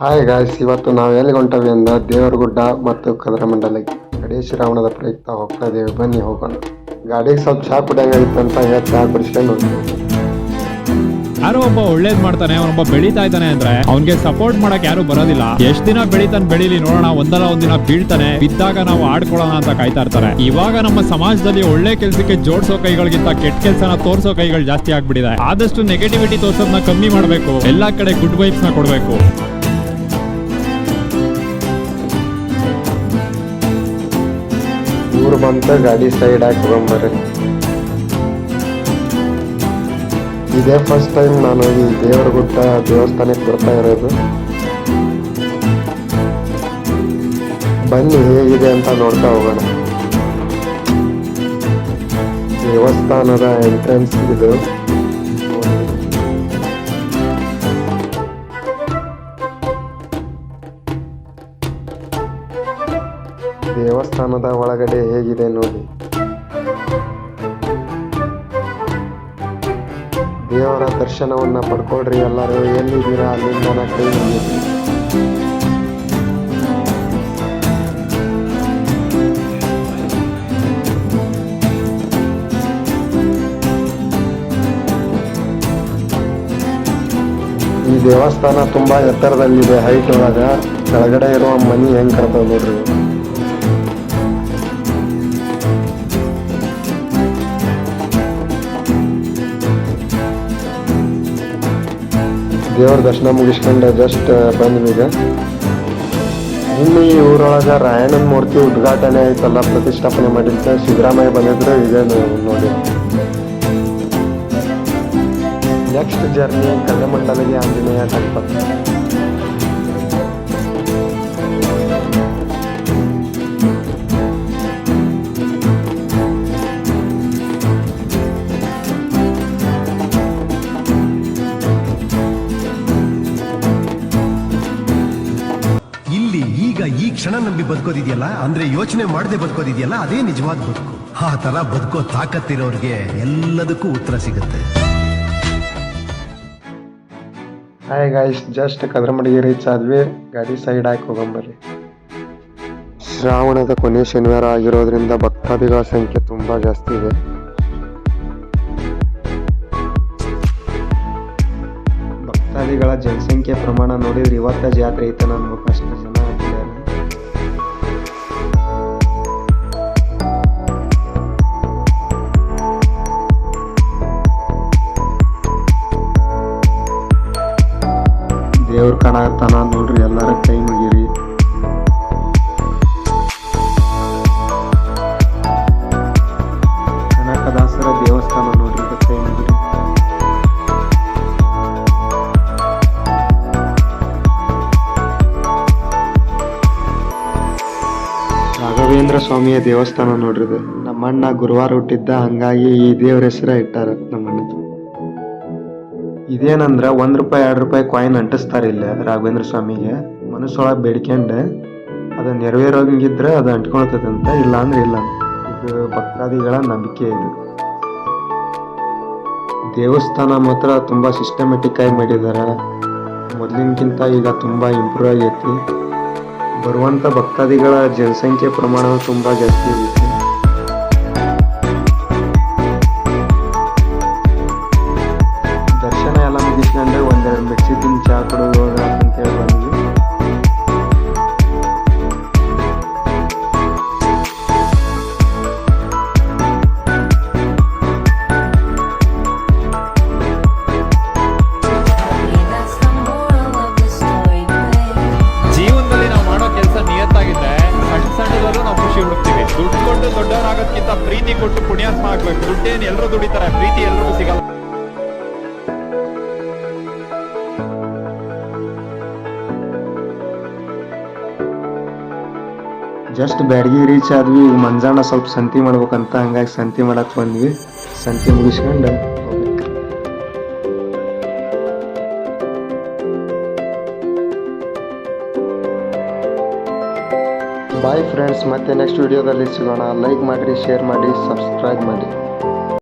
Hi guys ಇವತ್ತು ನಾವು ಎಲ್ಲಿ ಹೊಂಟವಿ ಅಂದ ದೇವರಗುಡ್ಡ ಮತ್ತು ಕದರಮಂಡಲಕ್ಕೆ ಗಡಿ ಶ್ರಾವಣದ ಪ್ರಯುಕ್ತ ಹೋಗ್ತಾ ಇದ್ದೇವೆ ಬನ್ನಿ ಹೋಗೋಣ. ಗಾಡಿಗೆ ಸ್ವಲ್ಪ ಚಹಾ ಕುಡಿಯಂಗಾಗಿತ್ತು ಅಂತ ಈಗ ಚಹಾ ಕುಡಿಸ್ಕೊಂಡು ಯಾರೋ ಒಬ್ಬ ಒಳ್ಳೇದ್ ಮಾಡ್ತಾನೆ ಅವನೊಬ್ಬ ಬೆಳೀತಾ ಇದ್ದಾನೆ ಅಂದ್ರೆ ಅವ್ನಿಗೆ ಸಪೋರ್ಟ್ ಮಾಡಕ್ ಯಾರು ಬರೋದಿಲ್ಲ. ಎಷ್ಟ್ ದಿನ ಬೆಳಿತಾನೆ ಬೆಳಿಲಿ ನೋಡೋಣ, ಒಂದಲ್ಲ ಒಂದಿನ ಬೀಳ್ತಾನೆ, ಬಿದ್ದಾಗ ನಾವು ಆಡ್ಕೊಳ್ಳೋಣ ಅಂತ ಕಾಯ್ತಾ ಇರ್ತಾರೆ. ಇವಾಗ ನಮ್ಮ ಸಮಾಜದಲ್ಲಿ ಒಳ್ಳೆ ಕೆಲ್ಸಕ್ಕೆ ಜೋಡ್ಸೋ ಕೈಗಳಿಗಿಂತ ಕೆಟ್ಟ ಕೆಲ್ಸನ ತೋರ್ಸೋ ಕೈಗಳು ಜಾಸ್ತಿ ಆಗ್ಬಿಟ್ಟಿದೆ. ಆದಷ್ಟು ನೆಗೆಟಿವಿಟಿ ತೋರ್ಸೋದನ್ನ ಕಮ್ಮಿ ಮಾಡ್ಬೇಕು. ಎಲ್ಲಾ ಕಡೆ ಗುಡ್ ವೈಬ್ಸ್ನ ಕೊಡ್ಬೇಕು. ಊರು ಬಂತ ಗಾಡಿ ಸೈಡ್ ಹಾಕಿ ಹೋಗ್ಬರ್ರಿ ಇದೇ ಫಸ್ಟ್ ಟೈಮ್ ನಾನು ಈ ದೇವರ ಗುಡ್ಡ ದೇವಸ್ಥಾನಕ್ಕೆ ಬರ್ತಾ ಇರೋದು. ಬನ್ನಿ ಹೇಗಿದೆ ಅಂತ ನೋಡ್ತಾ ಹೋಗೋಣ. ದೇವಸ್ಥಾನದ ಎಂಟ್ರೆನ್ಸ್ ಇದು. ದೇವಸ್ಥಾನದ ಒಳಗಡೆ ಹೇಗಿದೆ ನೋಡಿ. ದೇವರ ದರ್ಶನವನ್ನ ಪಡ್ಕೊಳ್ರಿ ಎಲ್ಲರೂ, ಎಲ್ಲಿದ್ದೀರಾ ಅಲ್ಲಿಂದ ಕೈ. ಈ ದೇವಸ್ಥಾನ ತುಂಬಾ ಎತ್ತರದಲ್ಲಿದೆ, ಹೈಟ್ ಒಳಗ. ಕೆಳಗಡೆ ಇರುವ ಮನಿ ಹೆಂಗ್ ಕರ್ತವ್ ನೋಡ್ರಿ ದೇವ್ರ ದರ್ಶನ ಮುಗಿಸ್ಕೊಂಡು ಜಸ್ಟ್ ಇನ್ನು ಈ ಊರೊಳಗೆ ರಾಯಣ್ಣನ ಮೂರ್ತಿ ಉದ್ಘಾಟನೆ ಆಯ್ತಲ್ಲ ಪ್ರತಿಷ್ಠಾಪನೆ ಮಾಡಿದ್ದ ಸಿದ್ದರಾಮಯ್ಯ ಬಂದಿದ್ರು, ಇದೇ ನೋಡಿ. ನೆಕ್ಸ್ಟ್ ಜರ್ನಿ ಕಲ್ಲಮಂಡಲಿಗೆ ಆಂಜನೇಯ ಟೆಂಪಲ್ ಕ್ಷಣ ನಂಬಿ ಬದುಕೋದಿದೆಯಲ್ಲ, ಅಂದ್ರೆ ಯೋಚನೆ ಮಾಡದೆ ಬದುಕೋದಿದೆಯಲ್ಲ, ಅದೇ ನಿಜವಾದ ಬದುಕು. ಆ ತರ ಬದುಕೋ ತಾಕತ್ತಿರೋರಿಗೆ ಎಲ್ಲದಕ್ಕೂ ಉತ್ತರ ಸಿಗುತ್ತೆ. ಹಾಯ್ ಗಾಯ್ಸ್ ಜಸ್ಟ್ ಕದ್ರಮಡಿಗೆ ರೀಚ್ ಆದ್ವಿ ಗಾಡಿ ಸೈಡ್ ಹಾಕಿ ಹೋಗಂಬರ್ರಿ ಶ್ರಾವಣದ ಕೊನೆ ಶನಿವಾರ ಆಗಿರೋದ್ರಿಂದ ಭಕ್ತಾದಿಗಳ ಸಂಖ್ಯೆ ತುಂಬಾ ಜಾಸ್ತಿ ಇದೆ. ಭಕ್ತಾದಿಗಳ ಜನಸಂಖ್ಯೆ ಪ್ರಮಾಣ ನೋಡಿದ್ರೆ ಇವತ್ತ ಜಾತ್ರೆ ಐತೆ ಅನ್ಬೇಕು ಅಷ್ಟು ಜನ. ದೇವ್ರ ಕಾಣತಾನ ನೋಡ್ರಿ, ಎಲ್ಲರ ಕೈ ಮುಗಿರಿ. ಕನಕದಾಸರ ದೇವಸ್ಥಾನ ನೋಡ್ರಿ ಕೈ ಮುಗಿರಿ. ರಾಘವೇಂದ್ರ ಸ್ವಾಮಿಯ ದೇವಸ್ಥಾನ ನೋಡ್ರಿ ನಮ್ಮಣ್ಣ ಗುರುವಾರ ಹುಟ್ಟಿದ್ದ, ಹಂಗಾಗಿ ಈ ದೇವ್ರ ಹೆಸರ ಇಟ್ಟಾರ ನಮ್ಮಣ್ಣ. ಇದೇನಂದ್ರ ಒಂದ್ ರೂಪಾಯಿ, ಎರಡು ರೂಪಾಯಿ ಕಾಯಿನ್ ಅಂಟಿಸ್ತಾರೆ ಇಲ್ಲ ರಾಘವೇಂದ್ರ ಸ್ವಾಮಿಗೆ. ಮನಸ್ಸೊಳಗೆ ಬೇಡ್ಕೊಂಡೆ ಅದು ನೆರವೇರೋಂಗಿದ್ರೆ ಅದು ಅಂಟ್ಕೊಳ್ತದಂತ ಇಲ್ಲ ಅಂದ್ರೆ ಇಲ್ಲ. ಇದು ಭಕ್ತಾದಿಗಳ ನಂಬಿಕೆ ಇದು. ದೇವಸ್ಥಾನ ಮಾತ್ರ ತುಂಬಾ ಸಿಸ್ಟಮೆಟಿಕ್ ಆಗಿ ಮಾಡಿದಾರ. ಮೊದ್ಲಿನ್ಕಿಂತ ಈಗ ತುಂಬಾ ಇಂಪ್ರೂವ್ ಆಗೈತಿ. ಬರುವಂತ ಭಕ್ತಾದಿಗಳ ಜನಸಂಖ್ಯೆ ಪ್ರಮಾಣ ತುಂಬಾ ಜಾಸ್ತಿ ಆಗೈತಿ ಜೀವನದಲ್ಲಿ ನಾವು ಮಾಡೋ ಕೆಲಸ ನಿಯತ್ತಾಗಿದ್ರೆ ಸಣ್ಣ ಸಣ್ಣದಲ್ಲೂ ನಾವು ಖುಷಿ ಹುಡುಕ್ತೀವಿ. ದುಡ್ಡು ಕೊಟ್ಟು ದೊಡ್ಡವರಾಗೋದ್ಕಿಂತ ಪ್ರೀತಿ ಕೊಟ್ಟು ಪುಣ್ಯಾತ್ಮ ಆಗ್ಬೇಕು. ದುಡ್ಡೇನು ಎಲ್ಲರೂ ದುಡಿತಾರೆ, ಪ್ರೀತಿ ಎಲ್ಲರಿಗೂ ಸಿಗಲ್ಲ. ಜಸ್ಟ್ ಬ್ಯಾಡಗಿ ರೀಚ್ ಆದ್ವಿ. ಈಗ ಮಂಜಾಣ ಸ್ವಲ್ಪ ಸಂತಿ ಮಾಡ್ಬೇಕಂತ ಹಂಗಾಗಿ ಸಂತಿ ಮಾಡಕ್ಕೆ ಬಂದ್ವಿ. ಸಂತಿ ಮುಗಿಸ್ಕೊಂಡು ಬಾಯ್ ಫ್ರೆಂಡ್ಸ್ ಮತ್ತೆ ನೆಕ್ಸ್ಟ್ ವಿಡಿಯೋದಲ್ಲಿ ಸಿಗೋಣ. ಲೈಕ್ ಮಾಡಿ ಶೇರ್ ಮಾಡಿ ಸಬ್ಸ್ಕ್ರೈಬ್ ಮಾಡಿ